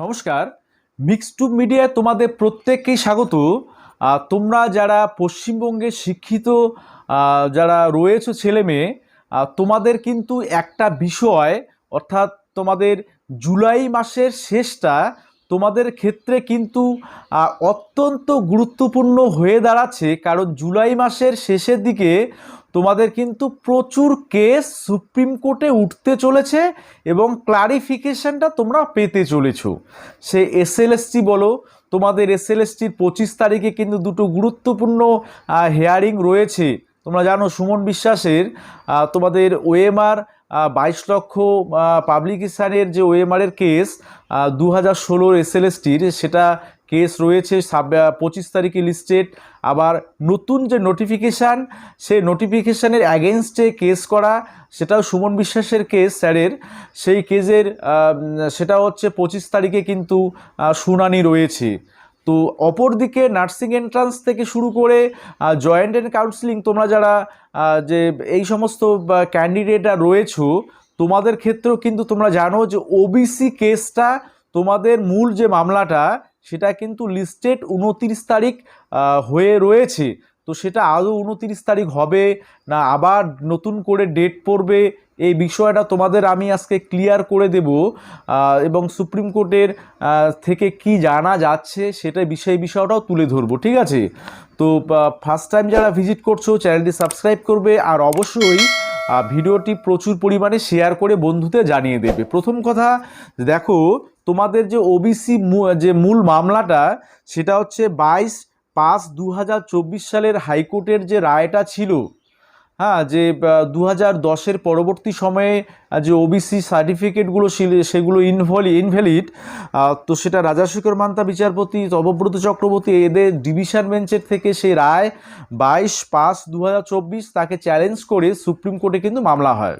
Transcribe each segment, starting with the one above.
নমস্কার। মিক্সটুব মিডিয়ায় তোমাদের প্রত্যেককেই স্বাগত। তোমরা যারা পশ্চিমবঙ্গে শিক্ষিত যারা রয়েছে ছেলে মেয়ে তোমাদের কিন্তু একটা বিষয়, অর্থাৎ তোমাদের জুলাই মাসের শেষটা তোমাদের ক্ষেত্রে কিন্তু অত্যন্ত গুরুত্বপূর্ণ হয়ে দাঁড়াচ্ছে। কারণ জুলাই মাসের শেষের দিকে তোমাদের কিন্তু প্রচুর কেস সুপ্রিম কোর্টে উঠতে চলেছে এবং ক্লারিফিকেশনটা তোমরা পেতে চলেছো। সে এসএলএসটি বলো, তোমাদের এসএলএসটির পঁচিশ তারিখে কিন্তু দুটো গুরুত্বপূর্ণ হেয়ারিং রয়েছে। তোমরা জানো সুমন বিশ্বাসের তোমাদের ওএমআর বাইশ লক্ষ পাবলিকেশানের যে ওএমআরের কেস দু হাজার ষোলোর এসএলএসটির, সেটা কেস রয়েছে পঁচিশ তারিখে লিস্টেড আবার নতুন যে নোটিফিকেশান সে নোটিফিকেশানের অ্যাগেনস্টে কেস করা, সেটাও সুমন বিশ্বাসের কেস স্যারের সেই কেসের সেটা হচ্ছে পঁচিশ তারিখে কিন্তু শুনানি রয়েছে। তো অপরদিকে নার্সিং এন্ট্রান্স থেকে শুরু করে জয়েন্ট অ্যান্ড কাউন্সিলিং তোমরা যারা যে এই সমস্ত ক্যান্ডিডেটরা রয়েছো, তোমাদের ক্ষেত্রেও কিন্তু তোমরা জানো যে ওবিসি কেসটা তোমাদের মূল যে মামলাটা সেটা কিন্তু লিস্টেড উনতিরিশ তারিখ হয়ে রয়েছে। তো সেটা আদৌ উনতিরিশ তারিখ হবে না আবার নতুন করে ডেট পড়বে, এই বিষয়টা তোমাদের আমি আজকে ক্লিয়ার করে দেব। এবং সুপ্রিম কোর্টের থেকে কি জানা যাচ্ছে সেটা বিষয় বিষয়টাও তুলে ধরবো, ঠিক আছে? তো ফার্স্ট টাইম যারা ভিজিট করছ চ্যানেলটি সাবস্ক্রাইব করবে আর অবশ্যই ভিডিওটি প্রচুর পরিমাণে শেয়ার করে বন্ধুদের জানিয়ে দেবে। প্রথম কথা, দেখো তোমাদের যে ওবিসি যে মূল মামলাটা, সেটা হচ্ছে বাইশ পাঁচ দু সালের হাইকোর্টের যে রায়টা ছিল হ্যাঁ যে দু হাজার দশের পরবর্তী সময়ে যে ওবিসি সার্টিফিকেটগুলো ছিল, সেগুলো ইনভলি ইনভ্যালিড তো সেটা রাজাশেখর মান্তা বিচারপতি তবব্রত চক্রবর্তী, এদের ডিভিশন বেঞ্চের থেকে সেই রায় বাইশ পাঁচ দু তাকে চ্যালেঞ্জ করে সুপ্রিম কোর্টে কিন্তু মামলা হয়।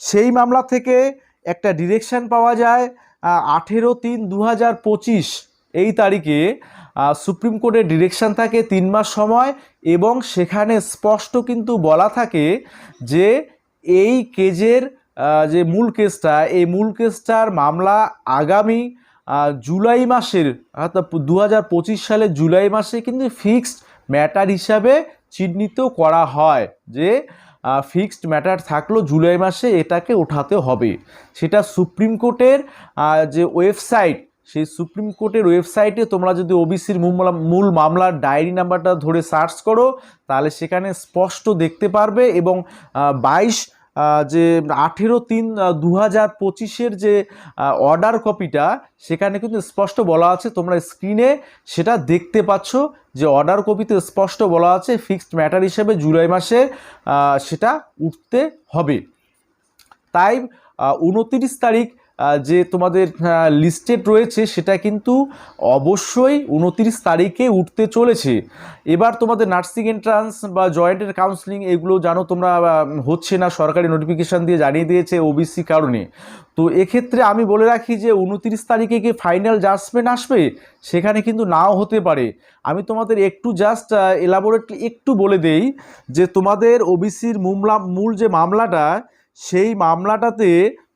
সেই মামলা থেকে একটা ডিরেকশন পাওয়া যায় আঠেরো তিন দু এই তারিখে সুপ্রিম কোর্টের ডিরেকশন থাকে তিন মাস সময় এবং সেখানে স্পষ্ট কিন্তু বলা থাকে যে এই কেজের যে মূল কেসটা, এই মূল কেসটার মামলা আগামী জুলাই মাসের, অর্থাৎ দু হাজার পঁচিশ সালের জুলাই মাসে কিন্তু ফিক্সড ম্যাটার হিসাবে চিহ্নিত করা হয় যে ফিক্সড ম্যাটার থাকল জুলাই মাসে এটাকে ওঠাতে হবে। সেটা সুপ্রিম কোর্টের যে ওয়েবসাইট, সেই সুপ্রিম কোর্টের ওয়েবসাইটে তোমরা যদি ওবিসির মূল মামলার ডায়েরি নাম্বারটা ধরে সার্চ করো, তাহলে সেখানে স্পষ্ট দেখতে পারবে এবং বাইশ যে আঠেরো তিন দু হাজার পঁচিশের যে অর্ডার কপিটা সেখানে কিন্তু স্পষ্ট বলা আছে, তোমরা স্ক্রিনে সেটা দেখতে পাচ্ছ যে অর্ডার কপিতে স্পষ্ট বলা আছে ফিক্সড ম্যাটার হিসেবে জুলাই মাসে সেটা উঠতে হবে। তাই উনতিরিশ তারিখ যে তোমাদের লিস্টেড রয়েছে সেটা কিন্তু অবশ্যই উনতিরিশ তারিখে উঠতে চলেছে। এবার তোমাদের নার্সিং এন্ট্রান্স বা জয়েন্টের কাউন্সিলিং এগুলো জানো তোমরা হচ্ছে না, সরকারি নোটিফিকেশান দিয়ে জানিয়ে দিয়েছে ওবিসি কারণে। তো এক্ষেত্রে আমি বলে রাখি যে উনতিরিশ তারিখে কি ফাইনাল জাজমেন্ট আসবে? সেখানে কিন্তু নাও হতে পারে। আমি তোমাদের একটু জাস্ট এলাবোরেটলি একটু বলে দেই যে তোমাদের ওবিসির মূল যে মামলাটা, সেই মামলাটাতে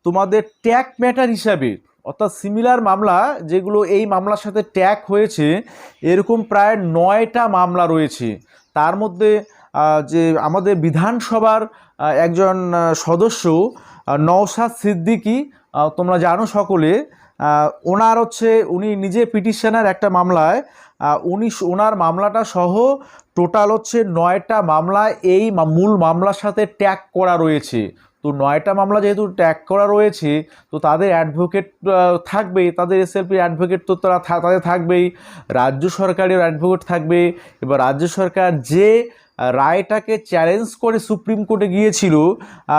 তোমাদের ট্যাগ ম্যাটার হিসাবে, অর্থাৎ সিমিলার মামলা, যেগুলো এই মামলার সাথে ট্যাগ হয়েছে, এরকম প্রায় নয়টা মামলা রয়েছে। তার মধ্যে যে আমাদের বিধানসভার একজন সদস্য নওশাদ সিদ্দিকী তোমরা জানো সকলে ওনার হচ্ছে, উনি নিজে পিটিশনার একটা মামলায় উনি ওনার মামলাটা সহ টোটাল হচ্ছে নয়টা মামলা এই মূল মামলার সাথে ট্যাগ করা রয়েছে। তো নয়টা মামলা যেহেতু ট্যাগ করা রয়েছে, তো তাদের অ্যাডভোকেট থাকবেই, তাদের এসএলপি অ্যাডভোকেট তো তারা তাদের থাকবেই, রাজ্য সরকারের অ্যাডভোকেট থাকবে, এবার রাজ্য সরকার যে রায়টাকে চ্যালেঞ্জ করে সুপ্রিম কোর্টে গিয়েছিল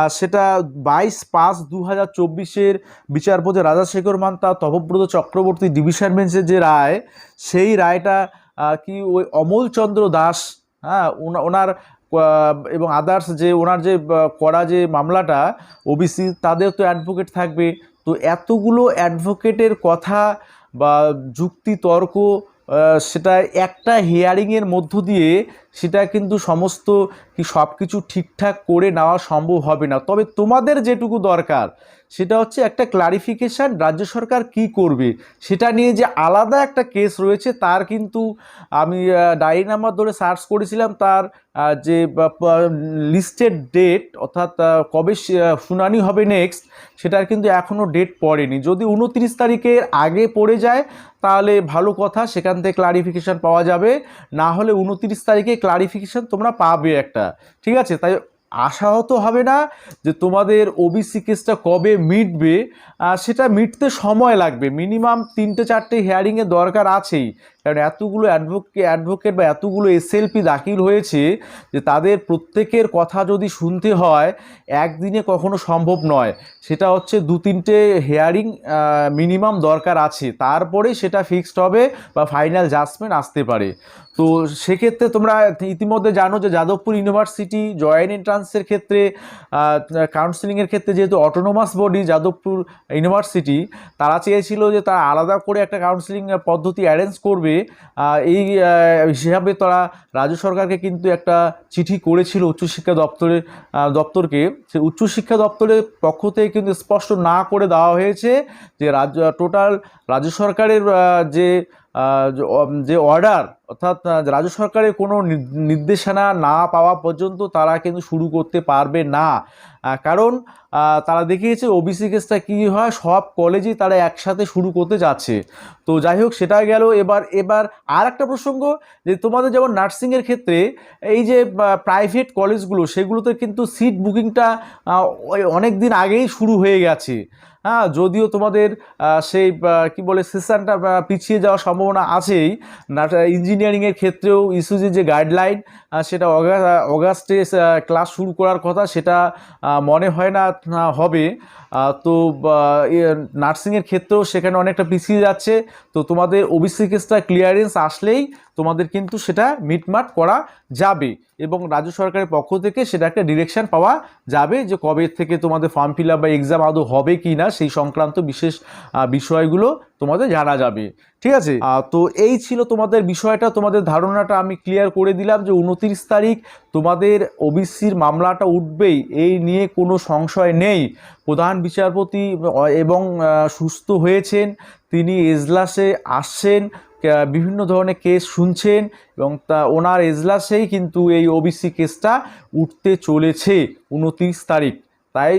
সেটা বাইশ পাঁচ দু হাজার চব্বিশের বিচারপতি রাজাশেখর মান্তা তপব্রত চক্রবর্তী ডিভিশন বেঞ্চের যে রায়, সেই রায়টা কি ওই অমলচন্দ্র দাস হ্যাঁ ওনা- ওনার এবং আদার্স যে ওনার যে করা যে মামলাটা ওবিসি তাদের তো অ্যাডভোকেট থাকবে। তো এতগুলো অ্যাডভোকেটের কথা বা যুক্তি তর্ক সেটা একটা হিয়ারিংয়ের মধ্য দিয়ে সেটা কিন্তু সমস্ত কি সব কিছু ঠিকঠাক করে নেওয়া সম্ভব হবে না। তবে তোমাদের যেটুকু দরকার, সেটা হচ্ছে একটা ক্লারিফিকেশান রাজ্য সরকার কি করবে। সেটা নিয়ে যে আলাদা একটা কেস রয়েছে, তার কিন্তু আমি ডায়েরি নাম্বার ধরে সার্চ করেছিলাম, তার যে লিস্টেড ডেট অর্থাৎ কবে শুনানি হবে নেক্সট সেটার কিন্তু এখনও ডেট পড়েনি। যদি উনত্রিশ তারিখের আগে পড়ে যায়, তাহলে ভালো কথা, সেখান থেকে ক্লারিফিকেশান পাওয়া যাবে। না হলে উনত্রিশ তারিখে ক্লারিফিকেশান তোমরা পাবে একটা, ঠিক আছে? তাই আশাহত হবে না যে তোমাদের ওবিসি কেসটা কবে মিটবে সেটা মিটতে সময় লাগবে। মিনিমাম তিনটে চারটে হিয়ারিংয়ের দরকার আছেই। কারণ এতগুলো অ্যাডভোকে অ্যাডভোকেট বা এতগুলো এসএলপি দাখিল হয়েছে যে তাদের প্রত্যেকের কথা যদি শুনতে হয়, একদিনে কখনো সম্ভব নয়। সেটা হচ্ছে দু তিনটে হেয়ারিং মিনিমাম দরকার আছে। তারপরে সেটা ফিক্সড হবে বা ফাইনাল জাজমেন্ট আসতে পারে। তো সেক্ষেত্রে তোমরা ইতিমধ্যে জানো যে যাদবপুর ইউনিভার্সিটি জয়েন্ট এন্ট্রান্সের ক্ষেত্রে কাউন্সিলিংয়ের ক্ষেত্রে যেহেতু অটোনোমাস বডি যাদবপুর ইউনিভার্সিটি, তারা চেয়েছিল যে তারা আলাদা করে একটা কাউন্সিলিং পদ্ধতি অ্যারেঞ্জ করবে। এই হিসাবে তারা রাজ্য সরকারকে কিন্তু একটা চিঠি করেছিল উচ্চশিক্ষা দপ্তরের দপ্তরকে। সে উচ্চশিক্ষা দপ্তরের পক্ষ থেকে কিন্তু স্পষ্ট না করে দেওয়া হয়েছে যে রাজ্য টোটাল রাজ্য সরকারের যে যে অর্ডার অর্থাৎ রাজ্য সরকারের কোনো নির- নির্দেশনা না পাওয়া পর্যন্ত তারা কিন্তু শুরু করতে পারবে না। কারণ তারা দেখিয়েছে ওবিসি কেসটা কী হয়, সব কলেজেই তারা একসাথে শুরু করতে যাচ্ছে। তো যাই হোক, সেটা গেল। এবার এবার আর একটা প্রসঙ্গ, যে তোমাদের যেমন নার্সিংয়ের ক্ষেত্রে, এই যে প্রাইভেট কলেজগুলো সেগুলোতে কিন্তু সিট বুকিংটা অনেক দিন আগেই শুরু হয়ে গেছে। হ্যাঁ যদিও তোমাদের সেই কি বলে সেশনটা পিছিয়ে যাওয়ার সম্ভাবনা আছেই ইঞ্জিনিয়ারিংয়ের ক্ষেত্রেও ইস্যুজি যে গাইডলাইন সেটা অগা- অগাস্টে ক্লাস শুরু করার কথা সেটা মনে হয় না হবে। তো নার্সিংয়ের ক্ষেত্রেও সেখানে অনেকটা পিছিয়ে যাচ্ছে। তো তোমাদের ওবিসি কেসটা ক্লিয়ারেন্স আসলেই তোমাদের কিন্তু সেটা মিটমাট করা যাবে। এবং রাজ্য সরকারের পক্ষ থেকে সেটা একটা ডিরেকশন পাওয়া যাবে যে কবে থেকে তোমাদের ফর্ম ফিল আপ বা এক্সাম আদৌ হবে কি না সেই সংক্রান্ত বিশেষ বিষয়গুলো তোমাদের জানা যাবে। ঠিক আছে? তো এই ছিল তোমাদের বিষয়টা, তোমাদের ধারণাটা আমি ক্লিয়ার করে দিলাম যে উনত্রিশ তারিখ তোমাদের ওবিসির মামলাটা উঠবেই। এই নিয়ে কোনো সংশয় নেই। প্রধান বিচারপতি, এবং সুস্থ হয়েছেন, তিনি এজলাসে আসছেন। বিভিন্ন ধরনের কেস শুনছেন এবং তা ওনার এজলাসেই কিন্তু এই ওবিসি কেসটা উঠতে চলেছে উনত্রিশ তারিখ। তাই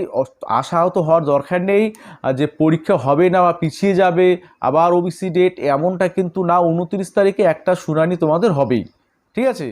আশাহত হওয়ার দরকার নেই যে পরীক্ষা হবে না বা পিছিয়ে যাবে, আবার ওবিসি ডেট এমনটা কিন্তু না, উনত্রিশ তারিখে একটা শুনানি তোমাদের হবেই। ঠিক আছে?